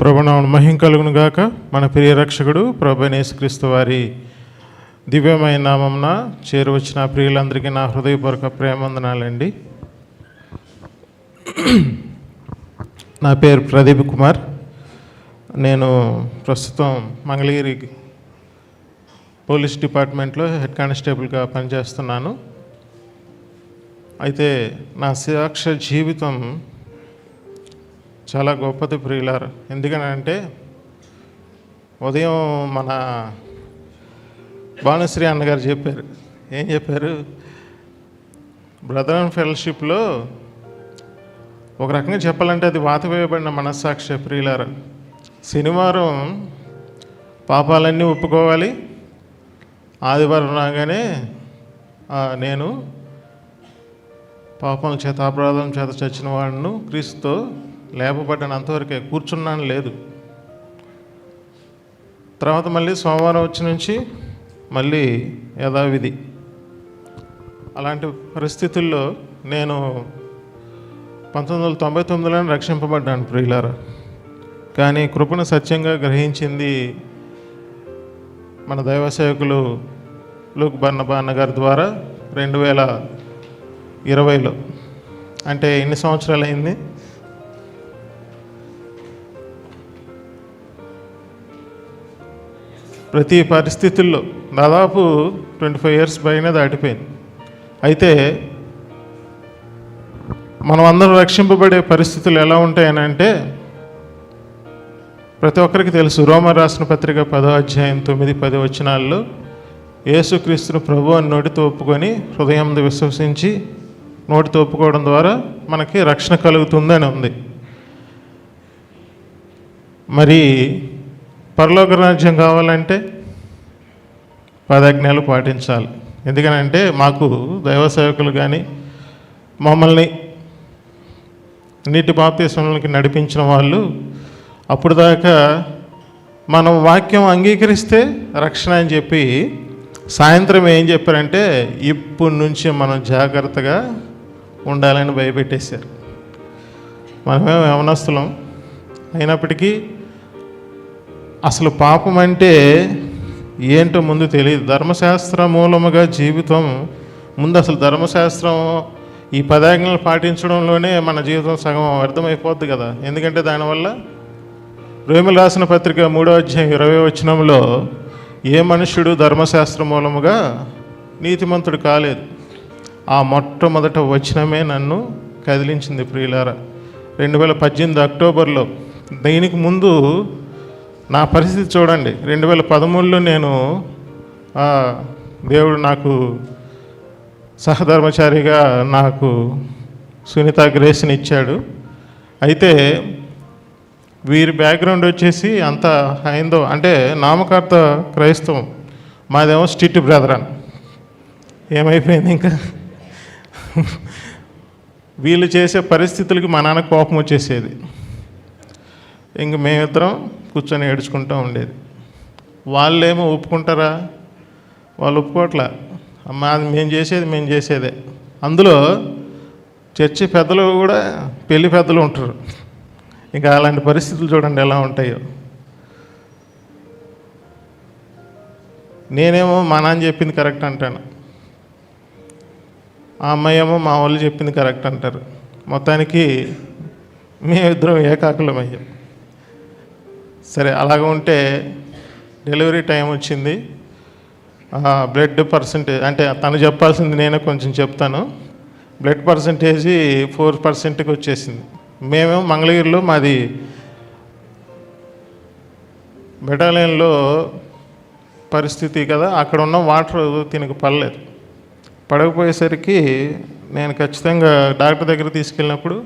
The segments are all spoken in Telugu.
ప్రభునామను మహిం కలుగును గాక. మన ప్రియ రక్షకుడు ప్రభునేసుక్రీస్తు వారి దివ్యమైన నామంన చేరువచ్చిన ప్రియులందరికీ నా హృదయపూర్వక ప్రేమందనాలండి నా పేరు ప్రదీప్ కుమార్. నేను ప్రస్తుతం మంగళగిరి పోలీస్ డిపార్ట్మెంట్లో హెడ్ కానిస్టేబుల్గా పనిచేస్తున్నాను. అయితే నా సాక్ష జీవితం చాలా గొప్పది ప్రియులారు. ఎందుకనంటే ఉదయం మన భానుశ్రీ అన్నగారు చెప్పారు. ఏం చెప్పారు? బ్రదర్ అండ్ ఫెలోషిప్లో ఒక రకంగా చెప్పాలంటే అది వాత వేయబడిన మనస్సాక్షి ప్రియులారు. శనివారం పాపాలన్నీ ఒప్పుకోవాలి. ఆదివారం రాగానే నేను పాపం చేత అపరాధం చేత చచ్చిన వాడిను క్రీస్తుతో లేపబడ్డాను అంతవరకే కూర్చున్నాను లేదు. తర్వాత మళ్ళీ సోమవారం వచ్చి నుంచి మళ్ళీ యథావిధి. అలాంటి పరిస్థితుల్లో నేను పంతొమ్మిది వందల తొంభై తొమ్మిదిలో రక్షింపబడ్డాను ప్రియులారా. కానీ కృపను సత్యంగా గ్రహించింది మన దైవ సేవకులు లూక్ బర్ణబాన్న గారి ద్వారా రెండు వేల ఇరవైలో. అంటే ఎన్ని సంవత్సరాలు అయింది ప్రతి పరిస్థితుల్లో దాదాపు ట్వంటీ ఫైవ్ ఇయర్స్ పైన దాటిపోయింది. అయితే మనం అందరం రక్షింపబడే పరిస్థితులు ఎలా ఉంటాయని అంటే ప్రతి ఒక్కరికి తెలుసు రోమ రాసిన పత్రిక పదో అధ్యాయం తొమ్మిది పది వచనాల్లో యేసుక్రీస్తును ప్రభు అని నోటితో ఒప్పుకొని హృదయం విశ్వసించి నోటితో ఒప్పుకోవడం ద్వారా మనకి రక్షణ కలుగుతుందని ఉంది. మరి పరలోక రాజ్యం కావాలంటే పాదాజ్ఞాలు పాటించాలి. ఎందుకనంటే మాకు దైవ సేవకులు కానీ మమ్మల్ని నీటి బాప్తీసంలోకి నడిపించిన వాళ్ళు అప్పుడు దాకా మనం వాక్యం అంగీకరిస్తే రక్షణ అని చెప్పి సాయంత్రం ఏం చెప్పారంటే ఇప్పటి నుంచి మనం జాగ్రత్తగా ఉండాలని భయపెట్టేశారు. మనమేమో యవనస్తులం అయినప్పటికీ అసలు పాపం అంటే ఏంటో ముందు తెలియదు. ధర్మశాస్త్ర మూలముగా జీవితం ముందు అసలు ధర్మశాస్త్రం ఈ పదాజ్ఞలు పాటించడంలోనే మన జీవితం సగం అర్థమైపోద్ది కదా. ఎందుకంటే దానివల్ల రోమిలు రాసిన పత్రిక మూడో అధ్యాయం ఇరవై వచనంలో ఏ మనుష్యుడు ధర్మశాస్త్ర మూలముగా నీతిమంతుడు కాలేదు. ఆ మొట్టమొదట వచనమే నన్ను కదిలించింది ప్రియులారా. రెండు వేల పద్దెనిమిది అక్టోబర్లో దీనికి ముందు నా పరిస్థితి చూడండి. రెండు వేల పదమూడులో నేను ఆ, దేవుడు నాకు సహధర్మచారిగా నాకు సునీత గ్రేస్ని ఇచ్చాడు. అయితే వీరి బ్యాక్గ్రౌండ్ వచ్చేసి అంత హైందో అంటే నామకార్థ క్రైస్తవం. మాదేమో స్ట్రిట్ అని ఏమైపోయింది ఇంకా? వీళ్ళు చేసే పరిస్థితులకి మా నాన్న కోపం వచ్చేసేది. ఇంక మేమిద్దరం కూర్చొని ఏడ్చుకుంటూ ఉండేది. వాళ్ళేమో ఒప్పుకుంటారా? వాళ్ళు ఒప్పుకోవట్లా అమ్మా అది మేము చేసేది మేము చేసేదే. అందులో చర్చి పెద్దలు కూడా పెళ్ళి పెద్దలు ఉంటారు. ఇంకా అలాంటి పరిస్థితులు చూడండి ఎలా ఉంటాయో. నేనేమో మా నాన్న చెప్పింది కరెక్ట్ అంటాను. ఆ అమ్మాయి ఏమో మా వాళ్ళు చెప్పింది కరెక్ట్ అంటారు. మొత్తానికి మేమిద్దరం ఏకాకులం అయ్యాం సరే అలాగ ఉంటే డెలివరీ టైం వచ్చింది. బ్లడ్ పర్సంటేజ్ అంటే తను చెప్పాల్సింది నేనే కొంచెం చెప్తాను. బ్లడ్ పర్సంటేజీ ఫోర్ పర్సెంట్కి వచ్చేసింది. మేమేమో మంగళగిరిలో మాది బెటాలియన్లో పరిస్థితి కదా అక్కడ ఉన్న వాటర్ తినకు పడలేదు. పడకపోయేసరికి నేను ఖచ్చితంగా డాక్టర్ దగ్గర తీసుకెళ్ళినప్పుడు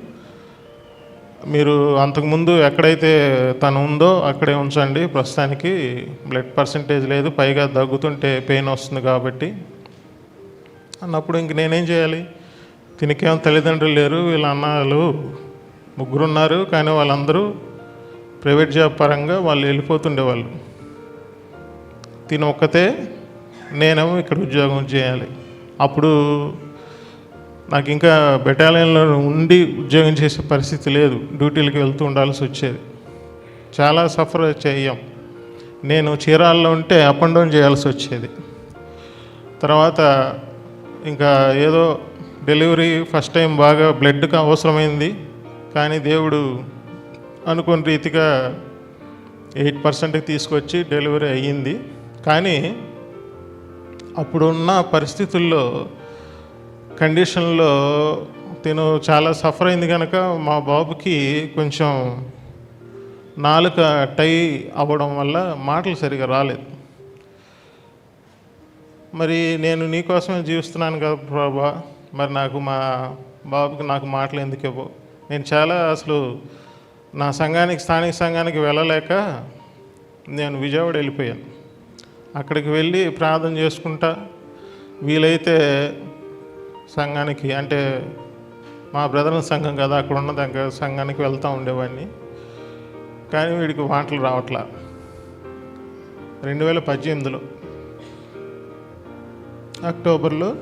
మీరు అంతకుముందు ఎక్కడైతే తను ఉందో అక్కడే ఉంచండి. ప్రస్తుతానికి బ్లడ్ పర్సంటేజ్ లేదు. పైగా దగ్గుతుంటే పెయిన్ వస్తుంది కాబట్టి. అన్నప్పుడు ఇంక నేనేం చేయాలి? తినకేం తల్లిదండ్రులు లేరు. వీళ్ళ అన్నాలు ముగ్గురు ఉన్నారు కానీ వాళ్ళందరూ ప్రైవేట్ జాబ్ పరంగా వాళ్ళు వెళ్ళిపోతుండేవాళ్ళు. తిన ఒక్కతే నేనేమో ఇక్కడ ఉద్యోగం చేయాలి. అప్పుడు నాకు ఇంకా బెటాలియన్లో ఉండి ఉద్యోగం చేసే పరిస్థితి లేదు. డ్యూటీలకు వెళ్తూ ఉండాల్సి వచ్చేది. చాలా సఫర్ చేయం. నేను చీరాల్లో ఉంటే అప్ అండ్ డౌన్ చేయాల్సి వచ్చేది. తర్వాత ఇంకా ఏదో డెలివరీ ఫస్ట్ టైం బాగా బ్లడ్కి అవసరమైంది. కానీ దేవుడు అనుకున్న రీతిగా ఎయిట్ పర్సెంట్కి తీసుకొచ్చి డెలివరీ అయ్యింది. కానీ అప్పుడున్న పరిస్థితుల్లో కండిషన్లో తిను చాలా సఫర్ అయింది కనుక మా బాబుకి కొంచెం నాలుక టై అవ్వడం వల్ల మాటలు సరిగా రాలేదు. మరి నేను నీకోసమే జీవిస్తున్నాను కదా ప్రభా. మరి నాకు మా బాబుకి నాకు మాటలు ఎందుకు ఇవ్వవు నేను చాలా అసలు నా సంఘానికి స్థానిక సంఘానికి వెళ్ళలేక నేను విజయవాడ వెళ్ళిపోయాను. అక్కడికి వెళ్ళి ప్రార్థన చేసుకుంటా. వీలైతే సంఘానికి అంటే మా బ్రదర్ సంఘం కదా అక్కడ ఉన్న దగ్గర సంఘానికి వెళ్తూ ఉండేవాడిని. కానీ వీడికి మాటలు రావట్లా. రెండు వేల పద్దెనిమిదిలో అక్టోబర్లో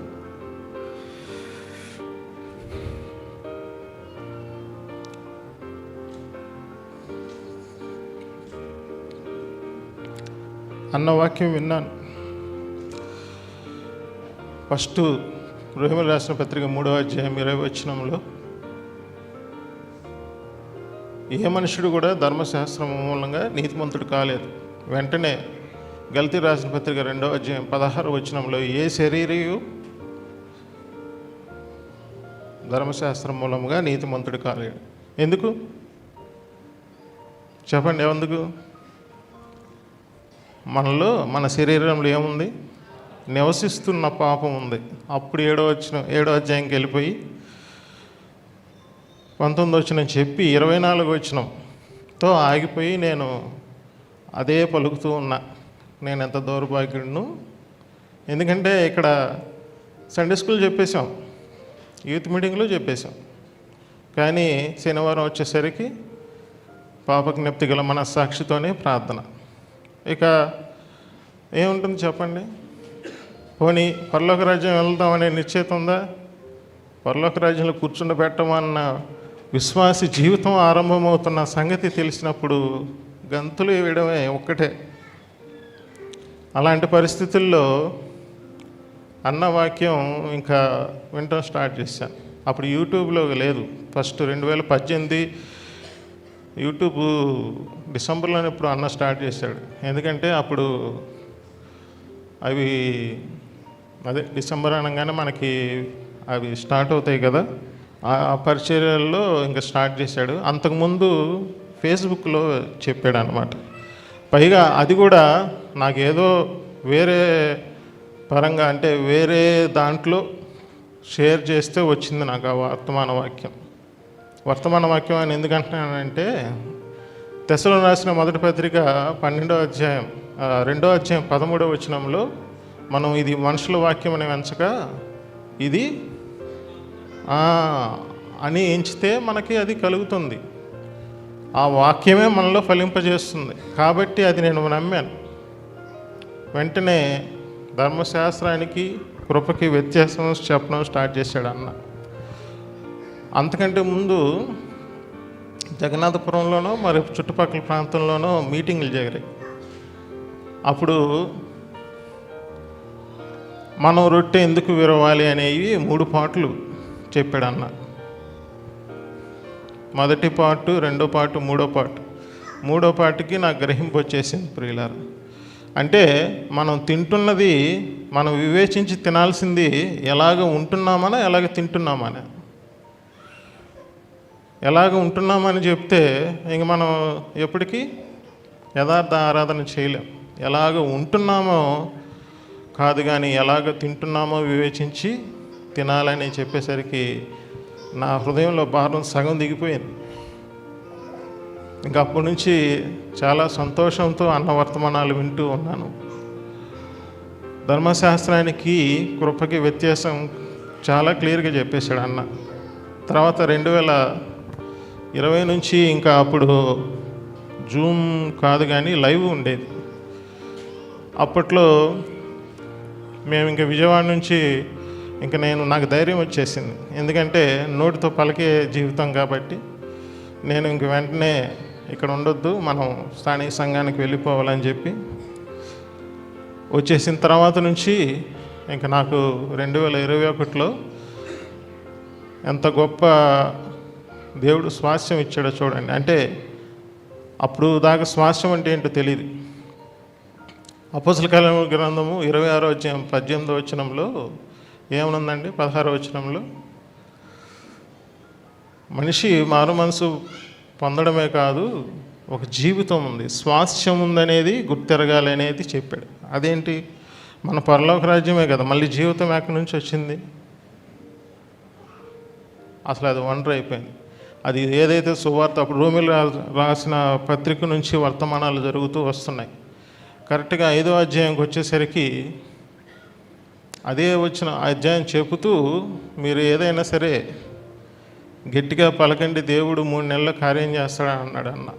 అన్న వాక్యం విన్నాను. ఫస్ట్ రోహిమల్ రాసిన పత్రిక మూడవ అధ్యాయం ఇరవై వచనంలో ఏ మనుషుడు కూడా ధర్మశాస్త్రం మూలంగా నీతిమంతుడు కాలేదు. వెంటనే గల్తీ రాసిన పత్రిక రెండవ అధ్యాయం పదహారు వచనంలో ఏ శరీరయు ధర్మశాస్త్రం మూలంగా నీతిమంతుడు కాలేడు ఎందుకు? చెప్పండి ఎందుకు మనలో మన శరీరంలో ఏముంది? నివసిస్తున్న పాపం ఉంది. అప్పుడు ఏడో వచ్చిన ఏడో అధ్యాయంకి వెళ్ళిపోయి పంతొమ్మిది వచ్చిన చెప్పి ఇరవై నాలుగు వచ్చినంతో ఆగిపోయి నేను అదే పలుకుతూ ఉన్నా. నేను ఎంత దౌర్భాగ్యుడును. ఎందుకంటే ఇక్కడ సండే స్కూల్ చెప్పేశాం. యూత్ మీటింగ్లో చెప్పేశాం. కానీ శనివారం వచ్చేసరికి పాపజ్ఞప్తి గల మనస్సాక్షితోనే ప్రార్థన. ఇక ఏముంటుంది చెప్పండి? పోనీ పరలోక రాజ్యం వెళ్దామనే నిశ్చయిత ఉందా? పరలోక రాజ్యంలో కూర్చుండబెట్టమన్న విశ్వాసి జీవితం ఆరంభమవుతున్న సంగతి తెలిసినప్పుడు గంతులు వేయడమే ఒక్కటే. అలాంటి పరిస్థితుల్లో అన్న వాక్యం ఇంకా వినటం స్టార్ట్ చేశాను. అప్పుడు యూట్యూబ్లో లేదు. ఫస్ట్ రెండు వేల పద్దెనిమిది యూట్యూబ్ డిసెంబర్లోనే ఇప్పుడు అన్న స్టార్ట్ చేశాడు. ఎందుకంటే అప్పుడు అవి అదే డిసెంబర్ అనగానే మనకి అవి స్టార్ట్ అవుతాయి కదా. ఆ పరిచర్యల్లో ఇంకా స్టార్ట్ చేశాడు. అంతకుముందు ఫేస్బుక్లో చెప్పాడు అనమాట పైగా అది కూడా నాకేదో వేరే పరంగా అంటే వేరే దాంట్లో షేర్ చేస్తే వచ్చింది నాకు ఆ వర్తమాన వాక్యం. వర్తమాన వాక్యం అని ఎందుకంటున్నానంటే దశలో రాసిన మొదటి పత్రిక పన్నెండో అధ్యాయం రెండో అధ్యాయం పదమూడో వచనంలో మనం ఇది మనుషుల వాక్యం అని వెంచక ఇది అని ఎంచితే మనకి అది కలుగుతుంది. ఆ వాక్యమే మనలో ఫలింపజేస్తుంది. కాబట్టి అది నేను నమ్మాను. వెంటనే ధర్మశాస్త్రానికి కృపకి వ్యత్యాసం చెప్పడం స్టార్ట్ చేశాడు అన్న. అంతకంటే ముందు జగన్నాథపురంలోనో మరి చుట్టుపక్కల ప్రాంతంలోనో మీటింగ్లు జరిగాయి. అప్పుడు మనం రొట్టె ఎందుకు విరవాలి అనేవి మూడు పాటలు చెప్పాడు అన్న మొదటి పాటు రెండో పాటు మూడో పాటు. మూడో పాటుకి నాకు గ్రహింపు వచ్చేసింది ప్రియులారు. అంటే మనం తింటున్నది మనం వివేచించి తినాల్సింది ఎలాగ ఉంటున్నామనా ఎలాగ తింటున్నామనే? ఎలాగ ఉంటున్నామని చెప్తే ఇంక మనం ఎప్పటికీ యథార్థ ఆరాధన చేయలేం. ఎలాగ ఉంటున్నామో కాదు కానీ ఎలాగ తింటున్నామో వివేచించి తినాలని చెప్పేసరికి నా హృదయంలో భారం సగం దిగిపోయింది. ఇంకా అప్పటి నుంచి చాలా సంతోషంతో అన్న వర్తమానాలు వింటూ ఉన్నాను. ధర్మశాస్త్రానికి కృపకి వ్యత్యాసం చాలా క్లియర్గా చెప్పేశాడు అన్న. తర్వాత రెండు వేల ఇరవై నుంచి ఇంకా అప్పుడు జూమ్ కాదు కానీ లైవ్ ఉండేది. అప్పట్లో మేము ఇంకా విజయవాడ నుంచి ఇంకా నేను నాకు ధైర్యం వచ్చేసింది. ఎందుకంటే నోటితో పలికే జీవితం కాబట్టి నేను ఇంక వెంటనే ఇక్కడ ఉండొద్దు మనం స్థానిక సంఘానికి వెళ్ళిపోవాలని చెప్పి వచ్చేసిన తర్వాత నుంచి ఇంకా నాకు రెండు వేల ఇరవై ఒకటిలో ఎంత గొప్ప దేవుడు స్వాస్యం ఇచ్చాడో చూడండి. అంటే అప్పుడు దాకా స్వాస్యం అంటే ఏంటో తెలియదు అపోసల కాలం గ్రంథము ఇరవై ఆరో అధ్యాయం పద్దెనిమిదో వచనంలో ఏమనుందండి? పదహారో వచనంలో? మనిషి మారు మనసు పొందడమే కాదు ఒక జీవితం ఉంది. స్వాస్థ్యం ఉందనేది గుర్తెరగాలి అనేది చెప్పాడు. అదేంటి? మన పరలోక రాజ్యమే కదా. మళ్ళీ జీవితం ఎక్కడి నుంచి వచ్చింది? అసలు అది వండర్ అయిపోయింది. అది ఏదైతే సువార్త అప్పుడు రోమిల్ రాసిన పత్రిక నుంచి వర్తమానాలు జరుగుతూ వస్తున్నాయి. కరెక్ట్గా ఐదో అధ్యాయంకి వచ్చేసరికి అదే వచ్చిన అధ్యాయం చెబుతూ మీరు ఏదైనా సరే గట్టిగా పలకండి దేవుడు మూడు నెలలు కార్యం చేస్తాడని అన్నాడు అన్న.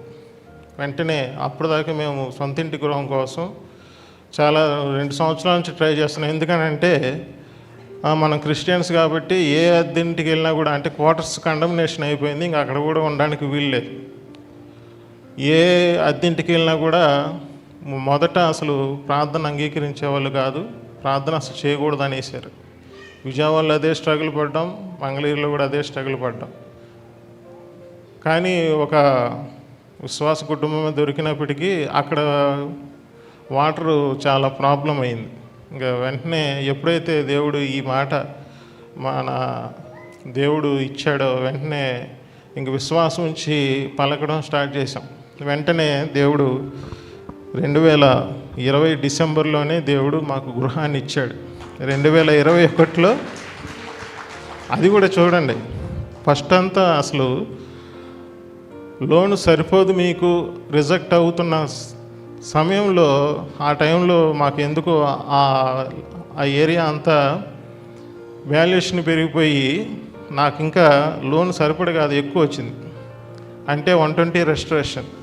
వెంటనే అప్పుడు దాకా మేము సొంతింటి గృహం కోసం చాలా రెండు సంవత్సరాల నుంచి ట్రై చేస్తున్నాం. ఎందుకనంటే మనం క్రిస్టియన్స్ కాబట్టి ఏ అద్దెంటికి వెళ్ళినా కూడా అంటే క్వార్టర్స్ కండమినేషన్ అయిపోయింది ఇంకా అక్కడ కూడా ఉండడానికి వీల్లేదు ఏ అద్దెంటికి వెళ్ళినా కూడా మొదట అసలు ప్రార్థన అంగీకరించే వాళ్ళు కాదు ప్రార్థన అసలు చేయకూడదు అనేసారు విజయవాడలో అదే స్ట్రగుల్ పడ్డాం మంగళగిరిలో కూడా అదే స్ట్రగుల్ పడ్డాం. కానీ ఒక విశ్వాస కుటుంబం దొరికినప్పటికీ అక్కడ వాటరు చాలా ప్రాబ్లం అయింది. ఇంకా వెంటనే ఎప్పుడైతే దేవుడు ఈ మాట మన దేవుడు ఇచ్చాడో వెంటనే ఇంక విశ్వాసం ఉంచి పలకడం స్టార్ట్ చేసాం వెంటనే దేవుడు రెండు వేల ఇరవై డిసెంబర్లోనే దేవుడు మాకు గృహాన్ని ఇచ్చాడు. రెండు వేల ఇరవై ఒకటిలో అది కూడా చూడండి. ఫస్ట్ అంతా అసలు లోన్ సరిపోదు మీకు రిజెక్ట్ అవుతున్న సమయంలో ఆ టైంలో మాకు ఎందుకో ఆ ఏరియా అంతా వాల్యుయేషన్ పెరిగిపోయి నాకు ఇంకా లోన్ సరిపడ కాదు ఎక్కువ వచ్చింది. అంటే వన్ ట్వంటీ రెస్టరేషన్.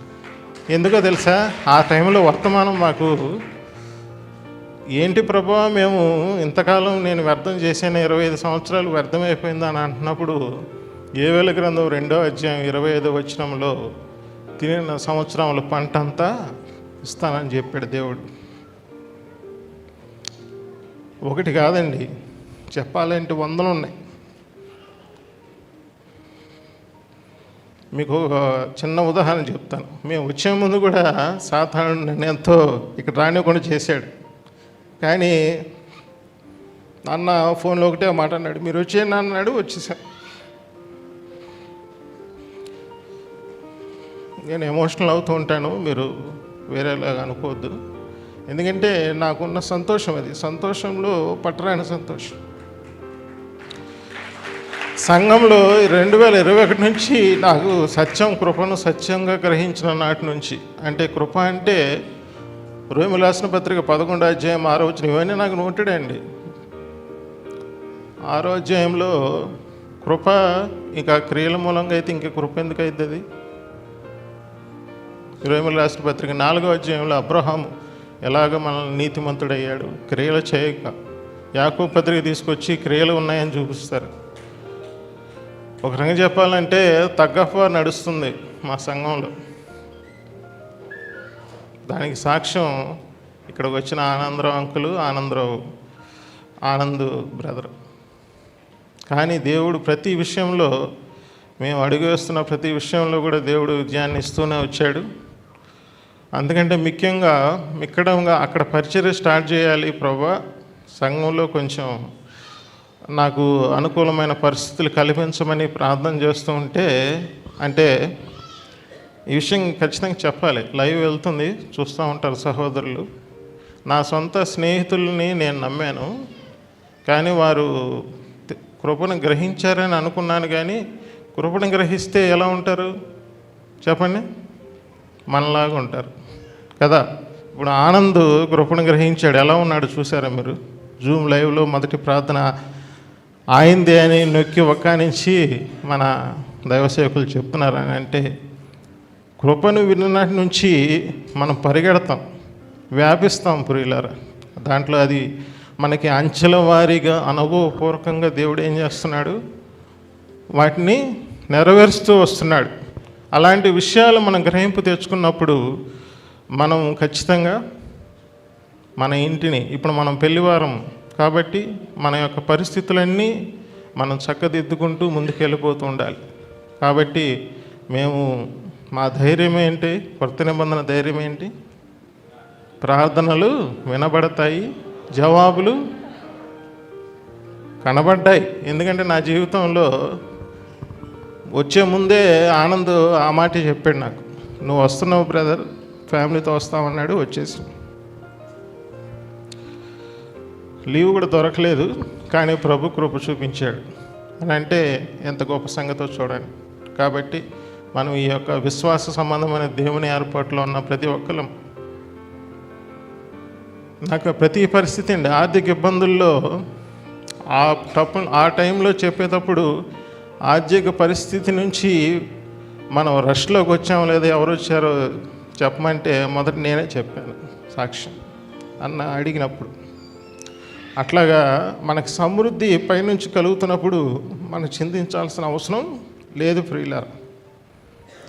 ఎందుకో తెలుసా? ఆ టైంలో వర్తమానం మాకు ఏంటి ప్రభా మేము ఇంతకాలం నేను వ్యర్థం చేసిన ఇరవై ఐదు సంవత్సరాలు వ్యర్థమైపోయింది అని అంటున్నప్పుడు ఏవేల గ్రంథం రెండో అధ్యాయం ఇరవై ఐదో వచనంలో తినిన సంవత్సరంలో పంట అంతా ఇస్తానని చెప్పాడు దేవుడు. ఒకటి కాదండి చెప్పాలంటే వందలు ఉన్నాయి. మీకు చిన్న ఉదాహరణ చెప్తాను. మేము వచ్చే ముందు కూడా సాధారణ నిర్ణయంతో ఇక్కడ రానివ్వకుండా చేశాడు. కానీ నాన్న ఫోన్లో ఒకటే మాట అన్నాడు మీరు వచ్చే అన్నాడు వచ్చేసాను నేను ఎమోషనల్ అవుతూ ఉంటాను మీరు వేరేలాగా అనుకోవద్దు. ఎందుకంటే నాకున్న సంతోషం అది. సంతోషంలో పట్టరాని సంతోషం. సంఘంలో రెండు వేల ఇరవై ఒకటి నుంచి నాకు సత్యం కృపను సత్యంగా గ్రహించిన నాటి నుంచి. అంటే కృప అంటే రోమి పత్రిక పదకొండు అధ్యాయం ఆరో వచ్చిన ఇవన్నీ నాకు నోటెడ్ అండి. ఆరో అధ్యాయంలో కృప ఇంకా క్రియల మూలంగా అయితే ఇంకా కృప ఎందుకు అవుతుంది ఇరవై రాష్ట్ర పత్రిక నాలుగో అధ్యాయంలో అబ్రహాం ఎలాగ మనల్ని నీతిమంతుడయ్యాడు క్రియలు చేయక. యాకో పత్రిక తీసుకొచ్చి క్రియలు ఉన్నాయని చూపిస్తారు. ఒక రంగం చెప్పాలంటే తగ్గఫ నడుస్తుంది మా సంఘంలో. దానికి సాక్ష్యం ఇక్కడికి వచ్చిన ఆనందరావు అంకులు ఆనందరావు ఆనందు బ్రదర్. కానీ దేవుడు ప్రతి విషయంలో మేము అడుగు వేస్తున్న ప్రతి విషయంలో కూడా దేవుడు విజయాన్ని ఇస్తూనే వచ్చాడు. అందుకంటే ముఖ్యంగా మిక్కడంగా అక్కడ పరిచర్య స్టార్ట్ చేయాలి ప్రభా. సంఘంలో కొంచెం నాకు అనుకూలమైన పరిస్థితులు కల్పించమని ప్రార్థన చేస్తూ ఉంటే అంటే ఈ విషయం ఖచ్చితంగా చెప్పాలి. లైవ్ వెళ్తుంది చూస్తూ ఉంటారు సహోదరులు. నా సొంత స్నేహితుల్ని నేను నమ్మాను. కానీ వారు కృపను గ్రహించారని అనుకున్నాను కానీ కృపను గ్రహిస్తే ఎలా ఉంటారు? చెప్పండి. మనలాగా ఉంటారు. కదా? ఇప్పుడు ఆనంద్ కృపను గ్రహించాడు. ఎలా ఉన్నాడు చూసారా మీరు? జూమ్ లైవ్లో మొదటి ప్రార్థన ఆయింది అని నొక్కి ఒక్కానించి మన దైవసేవకులు చెప్తున్నారని అంటే కృపను విన్ననాటి నుంచి మనం పరిగెడతాం వ్యాపిస్తాం పురిలారా దాంట్లో అది మనకి అంచెల వారీగా అనుభవపూర్వకంగా దేవుడు ఏం చేస్తున్నాడు? వాటిని నెరవేరుస్తూ వస్తున్నాడు. అలాంటి విషయాలు మనం గ్రహింపు తెచ్చుకున్నప్పుడు మనం ఖచ్చితంగా మన ఇంటిని ఇప్పుడు మనం పెళ్ళివారం కాబట్టి మన యొక్క పరిస్థితులన్నీ మనం చక్కదిద్దుకుంటూ ముందుకెళ్ళిపోతూ ఉండాలి. కాబట్టి మేము మా ధైర్యం ఏంటి? కొత్త నిబంధన ధైర్యం ఏంటి? ప్రార్థనలు వినబడతాయి జవాబులు కనబడ్డాయి. ఎందుకంటే నా జీవితంలో వచ్చే ముందే ఆనంద్ ఆ మాట చెప్పాడు నాకు. నువ్వు వస్తున్నావు బ్రదర్. ఫ్యామిలీతో వస్తామన్నాడు వచ్చేసి లీవ్ కూడా దొరకలేదు కానీ ప్రభు కృప చూపించాడు. అని అంటే ఎంత గొప్ప సంగతో చూడండి. కాబట్టి మనం ఈ యొక్క విశ్వాస సంబంధమైన దేవుని ఏర్పాటులో ఉన్న ప్రతి ఒక్కరం నాకు ప్రతి పరిస్థితి అండి ఆర్థిక ఇబ్బందుల్లో ఆ తప్పు ఆ టైంలో చెప్పేటప్పుడు ఆర్థిక పరిస్థితి నుంచి మనం రష్లోకి వచ్చాము లేదా ఎవరు వచ్చారో చెప్పమంటే మొదట నేనే చెప్పాను సాక్ష్యం. అన్న అడిగినప్పుడు అట్లాగా మనకు సమృద్ధి పైనుంచి కలుగుతున్నప్పుడు మనం చింతించాల్సిన అవసరం లేదు ప్రియులారా.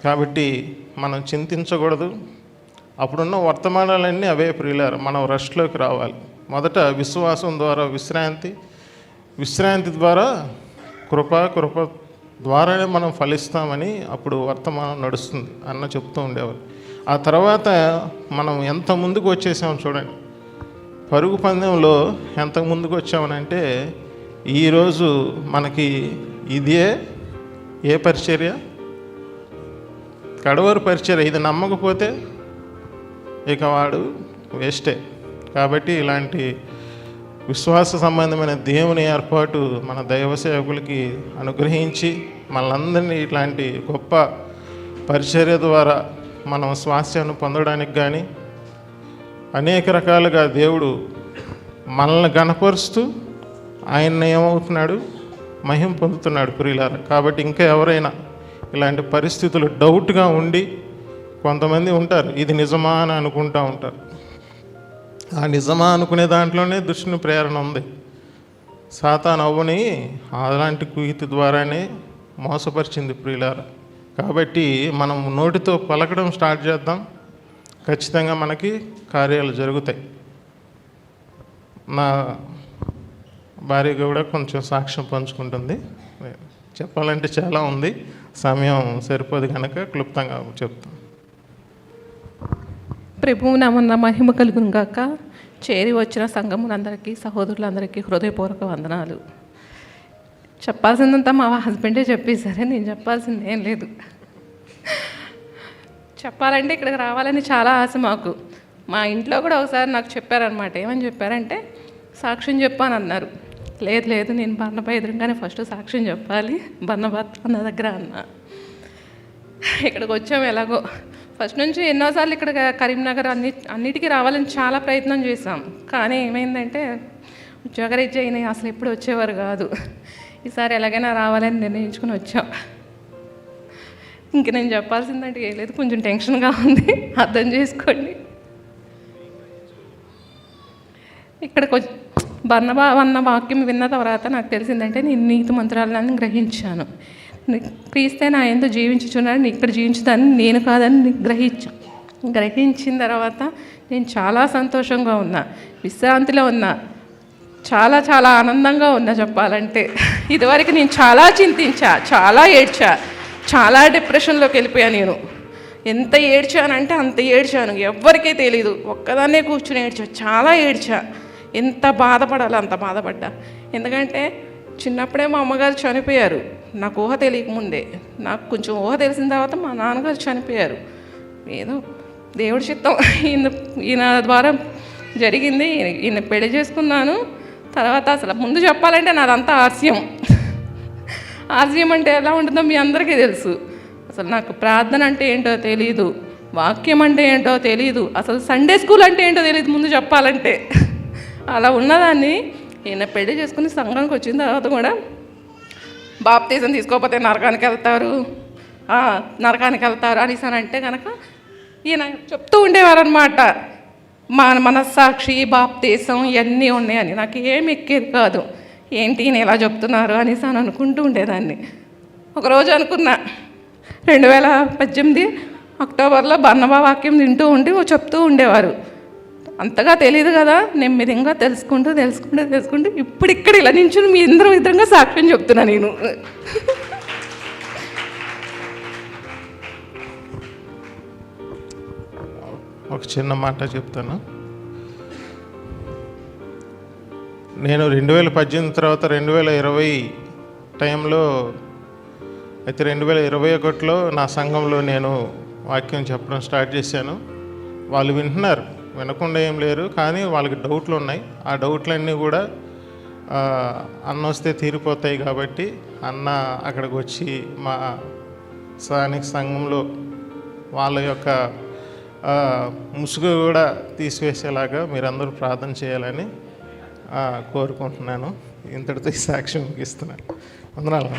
కాబట్టి మనం చింతించకూడదు. అప్పుడున్న వర్తమానాలన్నీ అవే ప్రియులారు మనం రష్లోకి రావాలి. మొదట విశ్వాసం ద్వారా విశ్రాంతి విశ్రాంతి ద్వారా కృప కృప ద్వారానే మనం ఫలిస్తామని అప్పుడు వర్తమానం నడుస్తుంది అన్న చెప్తూ ఉండేవారు ఆ తర్వాత మనం ఎంత ముందుకు వచ్చేసాం చూడండి. పరుగు పందెంలో ఎంత ముందుకు వచ్చామనంటే ఈరోజు మనకి ఇదే ఏ పరిచర్య? కడవరు పరిచర్య. ఇది నమ్మకపోతే ఇక వాడు వేస్టే. కాబట్టి ఇలాంటి విశ్వాస సంబంధమైన దేవుని ఏర్పాటు మన దైవ సేవకులకి అనుగ్రహించి మనందరినీ ఇట్లాంటి గొప్ప పరిచర్య ద్వారా మనం స్వాస్థ్యాన్ని పొందడానికి కానీ అనేక రకాలుగా దేవుడు మనల్ని గణపరుస్తూ ఆయన ఏమవుతున్నాడు? మహిం పొందుతున్నాడు ప్రియులార. కాబట్టి ఇంకా ఎవరైనా ఇలాంటి పరిస్థితులు డౌట్గా ఉండి కొంతమంది ఉంటారు. ఇది నిజమా అని అనుకుంటూ ఉంటారు. ఆ నిజమా అనుకునే దాంట్లోనే దుష్టుని ప్రేరణ ఉంది. సాతాన్ అవ్వని అలాంటి కుయితి ద్వారానే మోసపరిచింది ప్రియులార. కాబట్టి మనం నోటితో పలకడం స్టార్ట్ చేద్దాం. ఖచ్చితంగా మనకి కార్యాలు జరుగుతాయి. నా భార్య కూడా కొంచెం సాక్ష్యం పంచుకుంటుంది. చెప్పాలంటే చాలా ఉంది. సమయం సరిపోదు కనుక క్లుప్తంగా చెప్తాం. ప్రభువు నామన్న మహిమ కలుగును గాక. చేరి వచ్చిన సంఘములందరికీ సహోదరులందరికీ హృదయపూర్వక వందనాలు. చెప్పాల్సిందంతా మా హస్బెండే చెప్పేసరే నేను చెప్పాల్సింది ఏం లేదు. చెప్పాలంటే ఇక్కడికి రావాలని చాలా ఆశ మాకు. మా ఇంట్లో కూడా ఒకసారి నాకు చెప్పారనమాట ఏమని చెప్పారంటే సాక్ష్యం చెప్పాను అన్నారు లేదు లేదు నేను బన్నపై ఎదురుగానే ఫస్ట్ సాక్ష్యం చెప్పాలి. బన్నభర్త అన్న దగ్గర అన్నా. ఇక్కడికి వచ్చాము ఎలాగో. ఫస్ట్ నుంచి ఎన్నోసార్లు ఇక్కడ కరీంనగర్ అన్ని అన్నిటికీ రావాలని చాలా ప్రయత్నం చేశాం. కానీ ఏమైందంటే ఉద్యోగరీత్యా అయినాయి అసలు ఎప్పుడు వచ్చేవారు కాదు. ఈసారి ఎలాగైనా రావాలని నిర్ణయించుకుని వచ్చాం. ఇంక నేను చెప్పాల్సిందంటే ఏ లేదు కొంచెం టెన్షన్గా ఉంది. అర్థం చేసుకోండి. ఇక్కడ కొంచెం బర్ణబా అన్న వాక్యం విన్న తర్వాత నాకు తెలిసిందంటే నేను నీతి మంత్రాలను గ్రహించాను. క్రీస్తే నా ఎంతో జీవించుచున్నాను ఇక్కడ జీవించుదాన్ని నేను కాదని ని- గ్రహించా గ్రహించిన తర్వాత నేను చాలా సంతోషంగా ఉన్నా విశ్రాంతిలో ఉన్నా చాలా చాలా ఆనందంగా ఉన్నా చెప్పాలంటే. ఇదివరకు నేను చాలా చింతించా చాలా ఏడ్చా. చాలా డిప్రెషన్లోకి వెళ్ళిపోయాను నేను. ఎంత ఏడ్చానంటే అంత ఏడ్చాను. ఎవ్వరికీ తెలీదు. ఒక్కదాన్నే కూర్చుని ఏడ్చా. చాలా ఏడ్చా. ఎంత బాధపడాలో అంత బాధపడ్డా. ఎందుకంటే చిన్నప్పుడే మా అమ్మగారు చనిపోయారు. నాకు ఊహ తెలియకముందే. నాకు కొంచెం ఊహ తెలిసిన తర్వాత మా నాన్నగారు చనిపోయారు. ఏదో దేవుడి చిత్తం. ఈయన ఈయన ద్వారా జరిగింది. ఈయన- ఈయన పెళ్ళి చేసుకున్నాను. తర్వాత అసలు ముందు చెప్పాలంటే నాదంతా ఆస్యం ఆశయం అంటే ఎలా ఉంటుందో మీ అందరికీ తెలుసు. అసలు నాకు ప్రార్థన అంటే ఏంటో తెలియదు వాక్యం అంటే ఏంటో తెలియదు అసలు సండే స్కూల్ అంటే ఏంటో తెలియదు ముందు చెప్పాలంటే. అలా ఉన్నదాన్ని ఈయన పెళ్ళి చేసుకుని సంఘానికి వచ్చిన తర్వాత కూడా బాప్తీసం తీసుకోకపోతే నరకానికి వెళ్తారు. నరకానికి వెళ్తారు అనేసి అని అంటే కనుక ఈయన చెప్తూ ఉండేవారనమాట మన మనస్సాక్షి బాప్తీసం ఇవన్నీ ఉన్నాయని నాకు ఏమి ఎక్కేది కాదు. ఏంటి నేను ఇలా చెప్తున్నారు అనేసి అని అనుకుంటూ ఉండేదాన్ని. ఒకరోజు అనుకున్నా రెండు వేల పద్దెనిమిది అక్టోబర్లో బన్నబా వాక్యం తింటూ ఉండి చెప్తూ ఉండేవారు. అంతగా తెలియదు కదా నెమ్మదిగా తెలుసుకుంటూ తెలుసుకుంటూ తెలుసుకుంటూ ఇప్పుడు ఇక్కడ ఇలా నించుని మీ ఇద్దరు విధంగా సాక్ష్యం చెప్తున్నా నేను. ఒక చిన్న మాట చెప్తాను. నేను రెండు వేల పద్దెనిమిది తర్వాత రెండు వేల ఇరవై టైంలో అయితే రెండు వేల ఇరవై ఒకటిలో నా సంఘంలో నేను వాక్యం చెప్పడం స్టార్ట్ చేశాను. వాళ్ళు వింటున్నారు వినకుండా ఏం లేరు కానీ వాళ్ళకి డౌట్లు ఉన్నాయి. ఆ డౌట్లన్నీ కూడా ఆ, అన్న వస్తే తీరిపోతాయి కాబట్టి అన్న అక్కడికి వచ్చి మా స్థానిక సంఘంలో వాళ్ళ యొక్క ముసుగు కూడా తీసివేసేలాగా మీరందరూ ప్రార్థన చేయాలని కోరుకుంటున్నాను. ఇంతటితో ఈ సాక్ష్యం ముగిస్తున్నాను. వందనాలు.